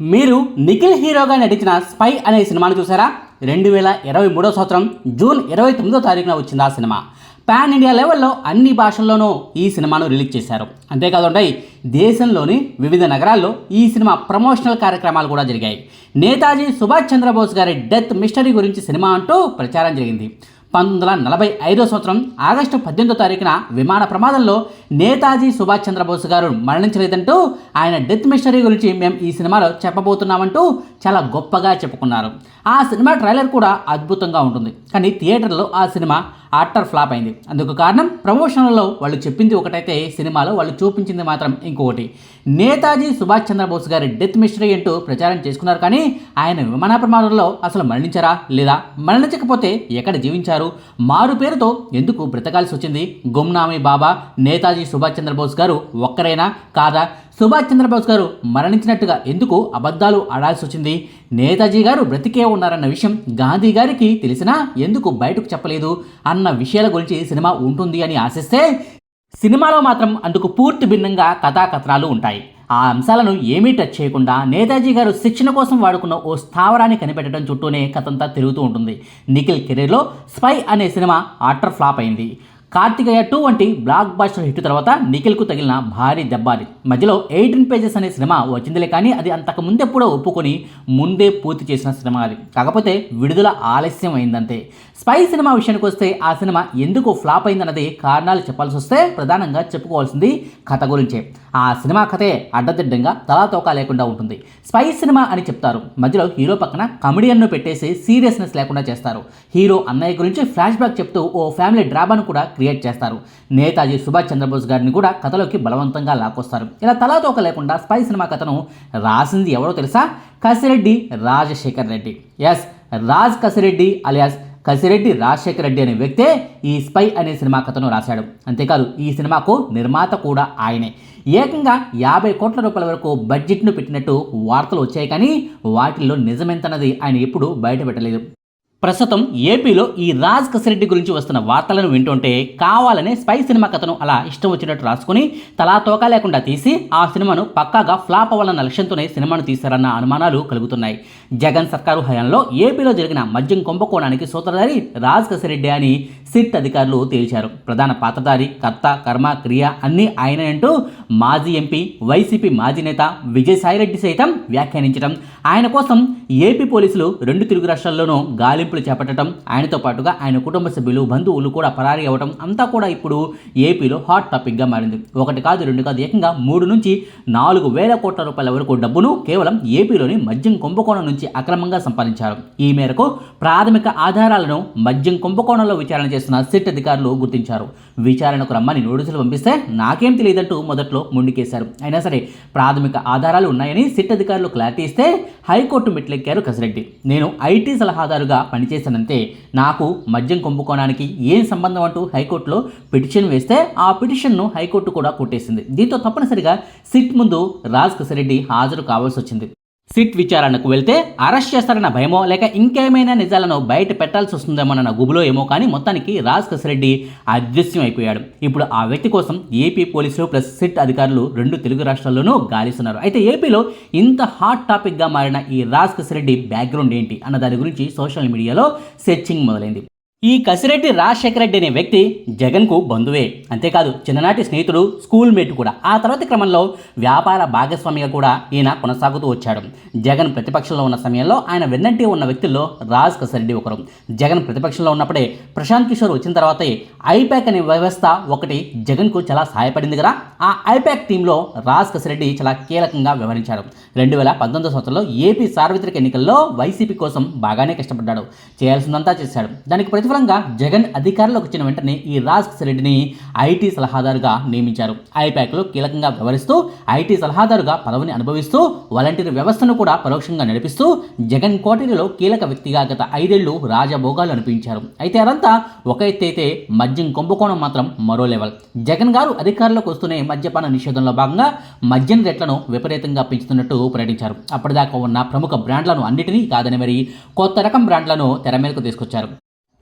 మీరు నిఖిల్ హీరోగా నటించిన స్పై అనే సినిమాను చూసారా? రెండు వేల ఇరవై మూడో సంవత్సరం జూన్ ఇరవై తొమ్మిదో తారీఖున వచ్చింది ఆ సినిమా. పాన్ ఇండియా లెవెల్లో అన్ని భాషల్లోనూ ఈ సినిమాను రిలీజ్ చేశారు. అంతేకాకుండా దేశంలోని వివిధ నగరాల్లో ఈ సినిమా ప్రమోషనల్ కార్యక్రమాలు కూడా జరిగాయి. నేతాజీ సుభాష్ చంద్రబోస్ గారి డెత్ మిస్టరీ గురించి సినిమా అంటూ ప్రచారం జరిగింది. పంతొమ్మిది వందల నలభై ఐదో సంవత్సరం ఆగస్టు పద్దెనిమిదో తారీఖున విమాన ప్రమాదంలో నేతాజీ సుభాష్ చంద్రబోస్ గారు మరణించలేదంటూ ఆయన డెత్ మిస్టరీ గురించి మేము ఈ సినిమాలో చెప్పబోతున్నామంటూ చాలా గొప్పగా చెప్పుకున్నారు. ఆ సినిమా ట్రైలర్ కూడా అద్భుతంగా ఉంటుంది. కానీ థియేటర్లో ఆ సినిమా ఆర్టర్ ఫ్లాప్ అయింది. అందుకు కారణం ప్రమోషన్లలో వాళ్ళు చెప్పింది ఒకటైతే సినిమాలో వాళ్ళు చూపించింది మాత్రం ఇంకొకటి. నేతాజీ సుభాష్ చంద్రబోస్ గారి డెత్ మిస్టరీ అంటూ ప్రచారం చేసుకున్నారు కానీ ఆయన విమాన ప్రమాదంలో అసలు మరణించారా లేదా? మరణించకపోతే ఎక్కడ జీవించారు? మారు పేరుతో ఎందుకు బ్రతకాల్సి వచ్చింది? గుమ్నామీ బాబా నేతాజీ సుభాష్ చంద్రబోస్ గారు ఒక్కరైనా కాదా? సుభాష్ చంద్రబోస్ గారు మరణించినట్టుగా ఎందుకు అబద్ధాలు ఆడాల్సి వచ్చింది? నేతాజీ గారు బ్రతికే ఉన్నారన్న విషయం గాంధీ గారికి తెలిసినా ఎందుకు బయటకు చెప్పలేదు? అన్న విషయాల గురించి సినిమా ఉంటుంది అని ఆశిస్తే సినిమాలో మాత్రం అందుకు పూర్తి భిన్నంగా కథాకథనాలు ఉంటాయి. ఆ అంశాలను ఏమీ టచ్ చేయకుండా నేతాజీ గారు శిక్షణ కోసం వాడుకున్న ఓ స్థావరాన్ని కనిపెట్టడం చుట్టూనే కథంతా తిరుగుతూ ఉంటుంది. నిఖిల్ కెరీర్లో స్పై అనే సినిమా ఆటర్ ఫ్లాప్ అయింది. కార్తికేయ టూ వంటి బ్లాక్ బాస్టర్ హిట్ తర్వాత నిఖిల్కు తగిలిన భారీ దెబ్బది మధ్యలో ఎయిటీన్ పేజెస్ అనే సినిమా వచ్చిందిలే కానీ అది అంతకు ముందెప్పుడో ఒప్పుకొని ముందే పూర్తి చేసిన సినిమా అది. కాకపోతే విడుదల ఆలస్యం అయిందంతే. స్పై సినిమా విషయానికి వస్తే ఆ సినిమా ఎందుకు ఫ్లాప్ అయిందన్నది కారణాలు చెప్పాల్సి వస్తే ప్రధానంగా చెప్పుకోవాల్సింది కథ గురించే. ఆ సినిమా కథే అడ్డదిడ్డంగా తలాతోకా లేకుండా ఉంటుంది. స్పై సినిమా అని చెప్తారు. మధ్యలో హీరో పక్కన కమెడియన్ను పెట్టేసి సీరియస్నెస్ లేకుండా చేస్తారు. హీరో అన్నయ్య గురించి ఫ్లాష్ బ్యాక్ చెప్తూ ఓ ఫ్యామిలీ డ్రామాను కూడా క్రియేట్ చేస్తారు. నేతాజీ సుభాష్ చంద్రబోస్ గారిని కూడా కథలోకి బలవంతంగా లాక్కొస్తారు. ఇలా తలాతోక లేకుండా స్పై సినిమా కథను రాసింది ఎవరో తెలుసా? కసిరెడ్డి రాజశేఖర్ రెడ్డి. ఎస్ రాజ్ కసిరెడ్డి అలియాస్ కసిరెడ్డి రాజశేఖర రెడ్డి అనే వ్యక్తే ఈ స్పై అనే సినిమా కథను రాశాడు. అంతేకాదు ఈ సినిమాకు నిర్మాత కూడా ఆయనే. ఏకంగా యాభై కోట్ల రూపాయల వరకు బడ్జెట్ను పెట్టినట్టు వార్తలు వచ్చాయి కానీ వాటిల్లో నిజమెంతన్నది ఆయన ఎప్పుడూ బయట పెట్టలేదు ప్రస్తుతం ఏపీలో ఈ రాజ్ కసిరెడ్డి గురించి వస్తున్న వార్తలను వింటుంటే కావాలనే స్పై సినిమా కథను అలా ఇష్టం వచ్చినట్టు రాసుకుని తలా తోక లేకుండా తీసి ఆ సినిమాను పక్కాగా ఫ్లాప్ అవ్వాలన్న లక్ష్యంతోనే సినిమాను తీశారన్న అనుమానాలు కలుగుతున్నాయి. జగన్ సర్కారు హయాంలో ఏపీలో జరిగిన మద్యం కుంభకోణానికి సూత్రధారి రాజ్ కసిరెడ్డి అని సిట్ అధికారులు తేల్చారు. ప్రధాన పాత్రధారి కర్త కర్మ క్రియ అన్నీ ఆయన అంటూ మాజీ ఎంపీ వైసీపీ మాజీ నేత విజయసాయిరెడ్డి సైతం వ్యాఖ్యానించడం. ఆయన కోసం ఏపీ పోలీసులు రెండు తెలుగు రాష్ట్రాల్లోనూ గాలింపులు చేపట్టడం ఆయనతో పాటుగా ఆయన కుటుంబ సభ్యులు బంధువులు కూడా పరారీ అవ్వడం అంతా కూడా ఇప్పుడు ఏపీలో హాట్ టాపిక్గా మారింది. ఒకటి కాదు రెండు కాదు ఏకంగా మూడు నుంచి నాలుగు వేల కోట్ల రూపాయల వరకు డబ్బును కేవలం ఏపీలోని మద్యం కుంభకోణం నుంచి అక్రమంగా సంపాదించారు. ఈ మేరకు ప్రాథమిక ఆధారాలను మద్యం కుంభకోణంలో విచారణ చేస్తున్న సిట్ అధికారులు గుర్తించారు. విచారణకు రమ్మని నోటీసులు పంపిస్తే నాకేం తెలియదంటూ మొదట్లో ముండికేశారు. అయినా సరే ప్రాథమిక ఆధారాలు ఉన్నాయని సిట్ అధికారులు క్లారిటీ ఇస్తే హైకోర్టు మెట్లెక్కారు కసిరెడ్డి. నేను ఐటీ సలహాదారుగా పనిచేశానంతే నాకు మద్యం కుంభకోణానికి ఏం సంబంధం అంటూ హైకోర్టులో పిటిషన్ వేస్తే ఆ పిటిషన్ను హైకోర్టు కూడా కొట్టేసింది. దీంతో తప్పనిసరిగా సిట్ ముందు రాజ్ కసిరెడ్డి హాజరు కావాల్సి వచ్చింది. సిట్ విచారణకు వెళ్తే అరెస్ట్ చేస్తారన్న భయమో లేక ఇంకేమైనా నిజాలను బయట పెట్టాల్సి వస్తుందేమోనన్న గుబులో ఏమో కానీ మొత్తానికి రాజ్ కసిరెడ్డి అదృశ్యం అయిపోయాడు ఇప్పుడు ఆ వ్యక్తి కోసం ఏపీ పోలీసులు ప్లస్ సిట్ అధికారులు రెండు తెలుగు రాష్ట్రాల్లోనూ గాలిస్తున్నారు. అయితే ఏపీలో ఇంత హాట్ టాపిక్గా మారిన ఈ రాజ్ కసిరెడ్డి బ్యాక్గ్రౌండ్ ఏంటి అన్న దాని గురించి సోషల్ మీడియాలో సెర్చింగ్ మొదలైంది. ఈ కసిరెడ్డి రాజశేఖర రెడ్డి అనే వ్యక్తి జగన్కు బంధువే. అంతేకాదు చిన్ననాటి స్నేహితుడు స్కూల్ మేట్ కూడా. ఆ తర్వాత క్రమంలో వ్యాపార భాగస్వామిగా కూడా ఈయన కొనసాగుతూ వచ్చాడు. జగన్ ప్రతిపక్షంలో ఉన్న సమయంలో ఆయన వెన్నంటి ఉన్న వ్యక్తుల్లో రాజ్ కసిరెడ్డి ఒకరు. జగన్ ప్రతిపక్షంలో ఉన్నప్పుడే ప్రశాంత్ కిషోర్ వచ్చిన తర్వాతే ఐప్యాక్ అనే వ్యవస్థ ఒకటి జగన్కు చాలా సహాయపడింది కదా. ఆ ఐపాక్ టీంలో రాజ్ కసిరెడ్డి చాలా కీలకంగా వ్యవహరించాడు. రెండు వేల పంతొమ్మిదో సంవత్సరంలో ఏపీ సార్వత్రిక ఎన్నికల్లో వైసీపీ కోసం బాగానే కష్టపడ్డాడు. చేయాల్సిందంతా చేశాడు. దానికి ప్రతి ప్రతిఫలంగా జగన్ అధికారంలోకి వచ్చిన వెంటనే ఈ రాజ్ రెడ్డిని ఐటీ సలహాదారుగా నియమించారు. ఐపాక్లో కీలకంగా వ్యవహరిస్తూ ఐటీ సలహాదారుగా పదవిని అనుభవిస్తూ వాలంటీర్ వ్యవస్థను కూడా పరోక్షంగా నడిపిస్తూ జగన్ కోటరీలో కీలక వ్యక్తిగా గత ఐదేళ్ళు రాజభోగాలు అనిపించారు. అయితే అదంతా ఒక ఎత్తైతే మద్యం కుంభకోణం మాత్రం మరో లెవెల్. జగన్ గారు అధికారంలోకి వస్తూనే మద్యపాన నిషేధంలో భాగంగా మద్యం రేట్లను విపరీతంగా పెంచుతున్నట్టు ప్రకటించారు. అప్పటిదాకా ఉన్న ప్రముఖ బ్రాండ్లను అన్నిటినీ కాదని మరి కొత్త రకం బ్రాండ్లను తెర మీదకు తీసుకొచ్చారు.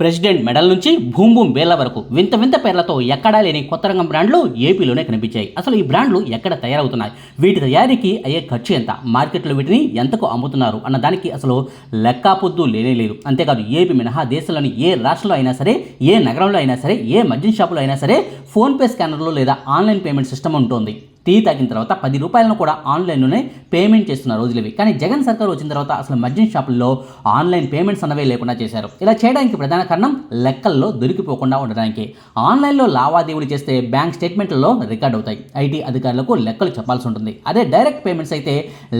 ప్రెసిడెంట్ మెడల్ నుంచి భూమ్ భూమ్ వేల వరకు వింత వింత పేర్లతో ఎక్కడా లేని కొత్త రంగం బ్రాండ్లు ఏపీలోనే కనిపించాయి. అసలు ఈ బ్రాండ్లు ఎక్కడ తయారవుతున్నాయి? వీటి తయారీకి అయ్యే ఖర్చు ఎంత? మార్కెట్లో వీటిని ఎంతకు అమ్ముతున్నారు? అన్న దానికి అసలు లెక్కాపొద్దు లేనే లేదు. అంతేకాదు ఏపీ మినహా దేశంలోని ఏ రాష్ట్రంలో అయినా సరే ఏ నగరంలో అయినా సరే ఏ మద్యం షాపులో అయినా సరే ఫోన్పే స్కానర్లు లేదా ఆన్లైన్ పేమెంట్ సిస్టమ్ ఉంటుంది. టీ తాగిన తర్వాత పది రూపాయలను కూడా ఆన్లైన్లోనే పేమెంట్ చేస్తున్న రోజులు ఇవి కానీ జగన్ సర్కార్ వచ్చిన తర్వాత అసలు మద్యం షాపుల్లో ఆన్లైన్ పేమెంట్స్ అన్నవే లేకుండా చేశారు. ఇలా చేయడానికి ప్రధాన కారణం లెక్కల్లో దొరికిపోకుండా ఉండడానికి. ఆన్లైన్లో లావాదేవీలు చేస్తే బ్యాంక్ స్టేట్మెంట్లలో రికార్డ్ అవుతాయి. ఐటీ అధికారులకు లెక్కలు చెప్పాల్సి ఉంటుంది. అదే డైరెక్ట్ పేమెంట్స్ అయితే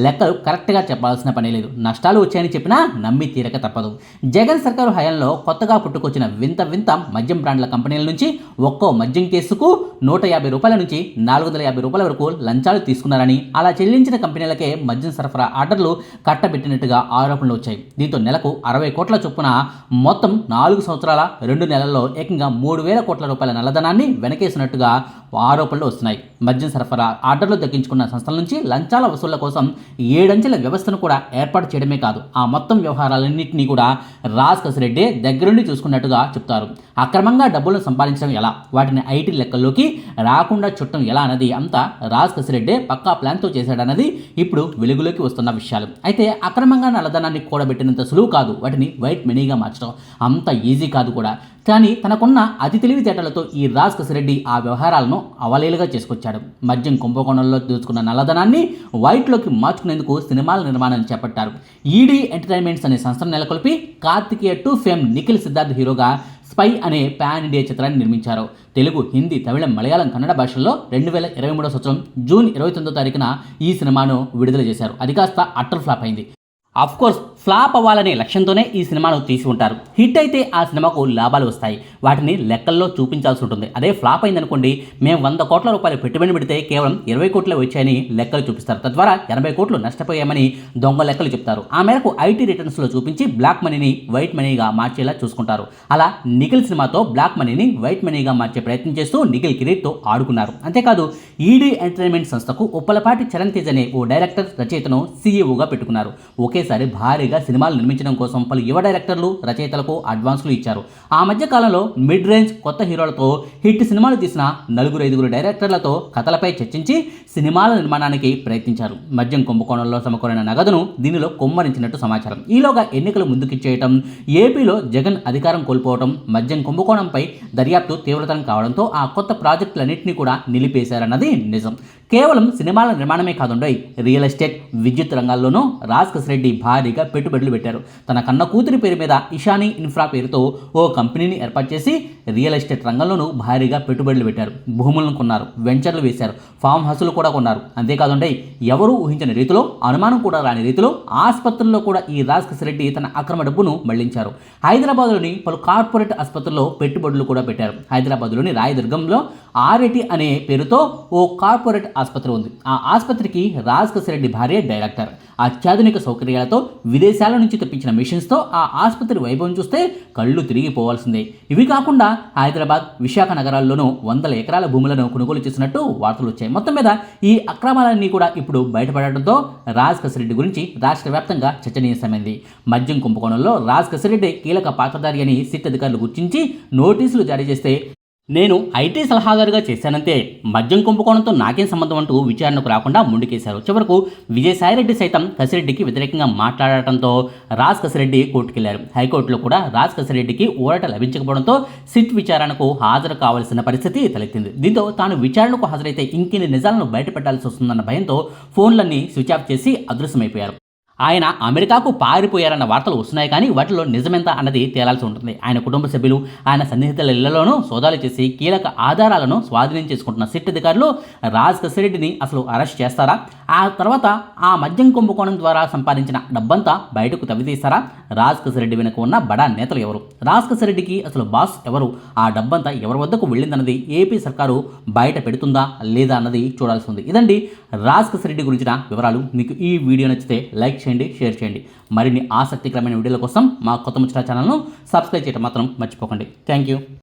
లెక్కలు కరెక్ట్గా చెప్పాల్సిన పని లేదు. నష్టాలు వచ్చాయని చెప్పినా నమ్మి తీరక తప్పదు. జగన్ సర్కారు హయాంలో కొత్తగా పుట్టుకొచ్చిన వింత వింత మద్యం బ్రాండ్ల కంపెనీల నుంచి ఒక్కో మద్యం కేసుకు నూట యాభై రూపాయల నుంచి నాలుగు వందల యాభై రూపాయల వరకు లంచాలు తీసుకున్నారని అలా చెల్లించిన కంపెనీలకే మద్యం సరఫరా ఆర్డర్లు కట్టబెట్టినట్టుగా ఆరోపణలు వచ్చాయి. దీంతో నెలకు అరవై కోట్ల చొప్పున మొత్తం నాలుగు సంవత్సరాల రెండు నెలల్లో ఏకంగా మూడు వేల కోట్ల రూపాయల నల్లధనాన్ని వెనకేసినట్టుగా ఆరోపణలు వస్తున్నాయి. మద్యం సరఫరా ఆర్డర్లు దక్కించుకున్న సంస్థల నుంచి లంచాల వసూళ్ళ కోసం ఏడంచెల వ్యవస్థను కూడా ఏర్పాటు చేయడమే కాదు ఆ మొత్తం వ్యవహారాలన్నింటినీ కూడా రాజ్ కసిరెడ్డి దగ్గరుండి చూసుకున్నట్టుగా చెప్తారు. అక్రమంగా డబ్బులను సంపాదించడం ఎలా? వాటిని ఐటీ లెక్కల్లోకి రాకుండా చుట్టం ఎలా అన్నది అంతా రాజ్ కసిరెడ్డి పక్కా ప్లాన్తో చేశాడన్నది ఇప్పుడు వెలుగులోకి వస్తున్న విషయాలు. అయితే అక్రమంగా నల్లధనాన్ని కూడబెట్టినంత సులువు కాదు వాటిని వైట్ మనీగా మార్చడం అంత ఈజీ కాదు కూడా. కానీ తనకున్న అతి తెలివితేటలతో ఈ రాజ్ కసిరెడ్డి ఆ వ్యవహారాలను అవలేలుగా చేసుకొచ్చాడు. మద్యం కుంభకోణంలో దోచుకున్న నల్లధనాన్ని వైట్లోకి మార్చుకునేందుకు సినిమాల నిర్మాణం చేపట్టారు. ఈడీ ఎంటర్టైన్మెంట్స్ అనే సంస్థను నెలకొల్పి కార్తికేయ టు ఫేమ్ నిఖిల్ సిద్ధార్థ్ హీరోగా స్పై అనే పాన్ ఇండియా చిత్రాన్ని నిర్మించారు. తెలుగు హిందీ తమిళం మలయాళం కన్నడ భాషల్లో రెండు వేల ఇరవై మూడో సంవత్సరం జూన్ ఇరవై తొమ్మిదో తారీఖున ఈ సినిమాను విడుదల చేశారు. అది కాస్త అట్టర్ ఫ్లాప్ అయింది. అఫ్ కోర్స్ ఫ్లాప్ అవ్వాలనే లక్ష్యంతోనే ఈ సినిమాను తీసి ఉంటారు హిట్ అయితే ఆ సినిమాకు లాభాలు వస్తాయి. వాటిని లెక్కల్లో చూపించాల్సి ఉంటుంది. అదే ఫ్లాప్ అయిందనుకోండి మేము వంద కోట్ల రూపాయలు పెట్టుబడి పెడితే కేవలం ఇరవై కోట్లు వచ్చాయని లెక్కలు చూపిస్తారు. తద్వారా ఎనభై కోట్లు నష్టపోయామని దొంగ లెక్కలు చెప్తారు. ఆ మేరకు ఐటీ రిటర్న్స్లో చూపించి బ్లాక్ మనీని వైట్ మనీగా మార్చేలా చూసుకుంటారు. అలా నిఖిల్ సినిమాతో బ్లాక్ మనీని వైట్ మనీగా మార్చే ప్రయత్నం చేస్తూ నిఖిల్ కిరీట్తో ఆడుకున్నారు. అంతేకాదు ఈడీ ఎంటర్టైన్మెంట్ సంస్థకు ఉప్పలపాటి చరణ్ తేజ్ అనే ఓ డైరెక్టర్ రచయితను సీఈఓగా పెట్టుకున్నారు. ఒకేసారి భారీగా సినిమాలు నిర్మించడం కోసం పలు యువ డైరెక్టర్లు రచయితలకు అడ్వాన్సులు ఇచ్చారు. ఆ మధ్య కాలంలో మిడ్ రేంజ్ కొత్త హీరోలతో హిట్ సినిమాలు తీసిన నలుగురు ఐదుగురు డైరెక్టర్లతో కథలపై చర్చించి సినిమాల నిర్మాణానికి ప్రయత్నించారు. మద్యం కుంభకోణంలో సమకూరిన నగదును దీనిలో కుమ్మరించినట్టు సమాచారం. ఈలోగా ఎన్నికలు ముందుకిచ్చేయటం ఏపీలో జగన్ అధికారం కోల్పోవడం మద్యం కుంభకోణంపై దర్యాప్తు తీవ్రతరం కావడంతో ఆ కొత్త ప్రాజెక్టులన్నింటినీ కూడా నిలిపేశారన్నది నిజం. కేవలం సినిమాల నిర్మాణమే కాదుండోయ్. రియల్ ఎస్టేట్ విద్యుత్ రంగాల్లోనూ రాజ్ రెడ్డి భారీగా పెట్టుబడులు పెట్టారు. తన కన్న కూతురి పేరు మీద ఇషానీ ఇన్ఫ్రా పేరుతో ఓ కంపెనీని ఏర్పాటు చేసి రియల్ ఎస్టేట్ రంగంలోనూ భారీగా పెట్టుబడులు పెట్టారు. భూములను కొన్నారు వెంచర్లు వేశారు ఫామ్ హౌసులు కూడా కొన్నారు. అంతేకాదంటే ఎవరూ ఊహించని రీతిలో అనుమానం కూడా రాని రీతిలో ఆసుపత్రుల్లో కూడా ఈ రాజ్ రెడ్డి తన అక్రమ డబ్బును మళ్ళించారు. హైదరాబాద్లోని పలు కార్పొరేట్ ఆసుపత్రుల్లో పెట్టుబడులు కూడా పెట్టారు. హైదరాబాద్లోని రాయదుర్గంలో ఆర్ఎటి అనే పేరుతో ఓ కార్పొరేట్ ఆసుపత్రి ఉంది. ఆ ఆసుపత్రికి రాజ్ రెడ్డి భార్య డైరెక్టర్. అత్యాధునిక సౌకర్యాలతో విదేశీ విదేశాల నుంచి తెప్పించిన మిషన్స్తో ఆ ఆసుపత్రి వైభవం చూస్తే కళ్ళు తిరిగిపోవాల్సిందే ఇవి కాకుండా హైదరాబాద్ విశాఖ నగరాల్లోనూ వందల ఎకరాల భూములను కొనుగోలు చేసినట్టు వార్తలు వచ్చాయి. మొత్తం మీద ఈ అక్రమాలన్నీ కూడా ఇప్పుడు బయటపడటంతో రాజ్ కసిరెడ్డి గురించి రాష్ట్ర వ్యాప్తంగా చర్చనీయమైంది మద్యం కుంభకోణంలో రాజ్ కసిరెడ్డి కీలక పాత్రధారి అని సిట్ అధికారులు గుర్తించి నోటీసులు జారీ చేస్తే నేను ఐటీ సలహాదారుగా చేశానంతే మద్యం కుంభకోణంతో నాకేం సంబంధం అంటూ విచారణకు రాకుండా ముందుకేశారు. చివరకు విజయసాయిరెడ్డి సైతం కసిరెడ్డికి వ్యతిరేకంగా మాట్లాడటంతో రాజ్ కసిరెడ్డి కోర్టుకెళ్ళారు. హైకోర్టులో కూడా రాజ్ కసిరెడ్డికి ఊరట లభించకపోవడంతో సిట్ విచారణకు హాజరు కావాల్సిన పరిస్థితి తలెత్తింది. దీంతో తాను విచారణకు హాజరైతే ఇంకిన్ని నిజాలను బయటపెట్టాల్సి వస్తుందన్న భయంతో ఫోన్లన్నీ స్విచ్ ఆఫ్ చేసి అదృశ్యమైపోయారు. ఆయన అమెరికాకు పారిపోయారన్న వార్తలు వస్తున్నాయి కానీ వాటిలో నిజమెంత అన్నది తేలాల్సి ఉంటుంది. ఆయన కుటుంబ సభ్యులు ఆయన సన్నిహితుల ఇళ్ళలోనూ సోదాలు చేసి కీలక ఆధారాలను స్వాధీనం చేసుకుంటున్న సిట్ అధికారులు రాజ్ కసిరెడ్డిని అసలు అరెస్ట్ చేస్తారా? ఆ తర్వాత ఆ మద్యం కుంభకోణం ద్వారా సంపాదించిన డబ్బంతా బయటకు తవ్వితీస్తారా? రాజ్ కసిరెడ్డి వెనుక ఉన్న బడా నేతలు ఎవరు? రాజ్ కసిరెడ్డికి అసలు బాస్ ఎవరు? ఆ డబ్బంతా ఎవరి వద్దకు వెళ్ళిందన్నది ఏపీ సర్కారు బయట పెడుతుందా లేదా అన్నది చూడాల్సి ఉంది. ఇదండి రాజ్ కసిరెడ్డి గురించిన వివరాలు. మీకు ఈ వీడియో నచ్చితే లైక్ చేయండి షేర్ చేయండి. మరిన్ని ఆసక్తికరమైన వీడియోల కోసం మా కొత్త ముచ్చట ఛానల్ను సబ్స్క్రైబ్ చేయడం మాత్రం మర్చిపోకండి. Thank you